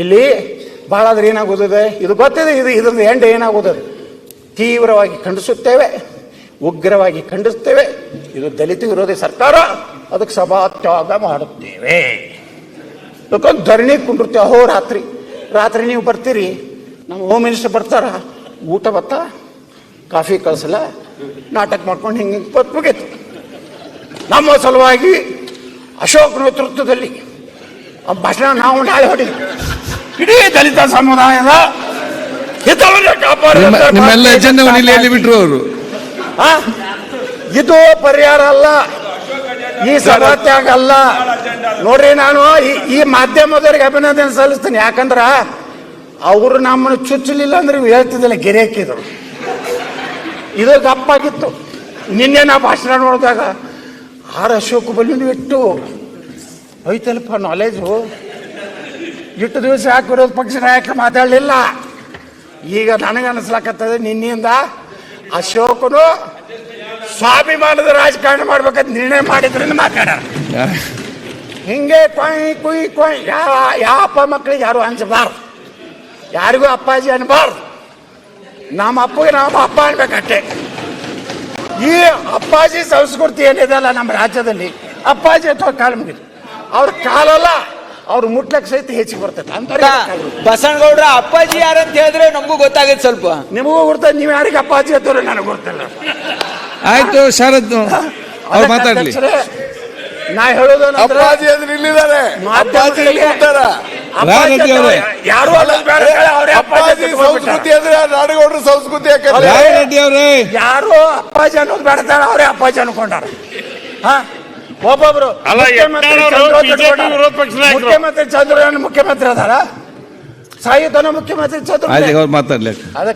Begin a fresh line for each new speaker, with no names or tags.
ಇಲ್ಲಿ ಭಾಳ ಆದ್ರೆ ಏನಾಗೋದಿದೆ? ಇದು ಗೊತ್ತಿದೆ, ಇದು ಇದೊಂದು ಎಂಡ್ ಏನಾಗೋದದು? ತೀವ್ರವಾಗಿ ಖಂಡಿಸುತ್ತೇವೆ, ಉಗ್ರವಾಗಿ ಖಂಡಿಸುತ್ತೇವೆ. ಇದು ದಲಿತ ವಿರೋಧಿ ಸರ್ಕಾರ, ಅದಕ್ಕೆ ಸಭಾತ್ಯಾಗ ಮಾಡುತ್ತೇವೆ. ಯಾಕಂದ್ರೆ ಧರಣಿ ಕುಂಡಿರ್ತೇವೆ, ಅಹೋ ರಾತ್ರಿ. ರಾತ್ರಿ ನೀವು ಬರ್ತೀರಿ, ನಮ್ಮ ಹೋಮ್ ಮಿನಿಸ್ಟರ್ ಬರ್ತಾರ, ಊಟ ಬತ್ತ, ಕಾಫಿ ಕಳಿಸಲ್ಲ, ನಾಟಕ ಮಾಡ್ಕೊಂಡು ಹಿಂಗೆ ಹಿಂಗೆ ನಮ್ಮ ಸಲುವಾಗಿ ಅಶೋಕ್ ನೇತೃತ್ವದಲ್ಲಿ, ಭಾಷಣ ನಾವು ನಾಳೆ ಹೊಡಿ ಇಡೀ ದಲಿತ ಸಮುದಾಯದ ಹಿತವನ್ನು
ನಿಮ್ಮೆಲ್ಲ ಎಜೆಂಡವನ್ನು ಇಲ್ಲಿ ಎಲ್ಲಿ ಬಿಟ್ರು ಅವರು?
ಇದು ಪರಿಹಾರ ಅಲ್ಲ. ಈ ಸಭಾತ್ಯಾಗ ಅಲ್ಲ. ನೋಡ್ರಿ ನಾನು ಈ- ಮಾಧ್ಯಮದವರಿಗೆ ಅಭಿನಂದನೆ ಸಲ್ಲಿಸ್ತೇನೆ. ಯಾಕಂದ್ರ ಅವರು ನಮ್ಮನ್ನು ಚುಚ್ಚಲಿಲ್ಲ ಅಂದ್ರೆ ಹೇಳ್ತಿದ್ದಿಲ್ಲ ಗೆರೆ ಹಾಕಿದ್ರು. ಇದು ಗಪ್ಪಾಗಿತ್ತು ನಿನ್ನೆ ನಾ ಭಾಷಣ ನೋಡಿದಾಗ ಆರ್ ಅಶೋಕ್ ಬಲ್ಲಿ ಇಟ್ಟು ಐತಲ್ಪ ನಾಲೆಜು ಇಟ್ಟು ದಿವಸ ಯಾಕೆ ವಿರೋಧ ಪಕ್ಷ ನಾಯಕ ಮಾತಾಡಲಿಲ್ಲ. ಈಗ ನನಗೆ ಅನಿಸ್ಲಾಕತ್ತದೆ ನಿನ್ನೆಯಿಂದ ಅಶೋಕನು ಸ್ವಾಭಿಮಾನದ ರಾಜಕಾರಣ ಮಾಡ್ಬೇಕಂತ ನಿರ್ಣಯ ಮಾಡಿದ್ರಿಂದ ಮಾತಾಡ ಹಿಂಗೆ ಕೊಯ್ ಕುಯ್ ಕೊಯ್ ಯಾವ ಯಾವ ಅಪ್ಪ ಮಕ್ಕಳಿಗೆ ಯಾರು ಅನ್ಸಬಾರ್ದು? ಯಾರಿಗೂ ಅಪ್ಪಾಜಿ ಅನ್ಬಾರ್ದು. ನಮ್ಮ ಅಪ್ಪಗೆ ನಮ್ಮ ಅಪ್ಪ ಅನ್ಬೇಕಷ್ಟೆ. ಈ ಅಪ್ಪಾಜಿ ಸಂಸ್ಕೃತಿ ಏನಿದೆಲ್ಲ ನಮ್ಮ ರಾಜ್ಯದಲ್ಲಿ, ಅಪ್ಪಾಜಿ ಅಥವಾ ಕಾಲು ಮುಗಿದು. ಅವ್ರ ಕಾಲಲ್ಲ ಅವ್ರು ಮುಟ್ಲಕ್ ಸಹಿತ ಹೆಚ್ಚಿಗೆ ಬರ್ತೈತೆ. ಅಂತ
ಬಸನಗೌಡ್ರ ಅಪ್ಪಾಜಿ ಯಾರಂತ ಹೇಳಿದ್ರೆ ನಮಗೂ ಗೊತ್ತಾಗತ್ತೆ ಸ್ವಲ್ಪ.
ನಿಮಗೂ ಗುರ್ತದೆ ನೀವು ಯಾರಿಗೆ ಅಪ್ಪಾಜಿ ಅಂತವ್ರೆ ನನಗೆ ಗೊತ್ತಿಲ್ಲ.
ಆಯ್ತು ಶರದ್ ಅವ್ರು ಮಾತಾಡ್ಲಿ.
ನಾ ಹೇಳೋದು
ಅಪ್ಪಾಜಿ ಅಂದ್ರೆ ಇಲ್ಲಿದ್ದಾರೆ. ಅಪ್ಪಾಜಿ
ಇಲ್ಲಿ ಅವರೇ.
ಯಾರು ಅಲ್ಲ ಬೇಡ ಹೇಳಿ, ಅವ್ರೇ ಅಪ್ಪಾಜಿ.
ಸಂಸ್ಕೃತಿ ಅಂದ್ರೆ ನಾಡಗೌಡ್ರ ಸಂಸ್ಕೃತಿ
ಯಾಕಂದ್ರೆ
ಯಾರು ಅಪ್ಪಾಜಿ ಅನ್ನೋದು ಬೇಡ ಅವರೇ ಅಪ್ಪಾಜಿ ಅನ್ಕೊಂಡಾರ ಹಾ? ಒಬ್ಬೊಬ್ರು
ಅಲ್ಲ,
ಮುಖ್ಯಮಂತ್ರಿ
ಪಕ್ಷ
ಮುಖ್ಯಮಂತ್ರಿ ಅದಾರ ಮುಖ್ಯಮಂತ್ರಿ ಅದಾರ? ಸಾಯುಧನ ಮುಖ್ಯಮಂತ್ರಿ ಚಂದ್ರ
ಮಾತಾಡ್ಲಿ.
ಅದಕ್ಕೆ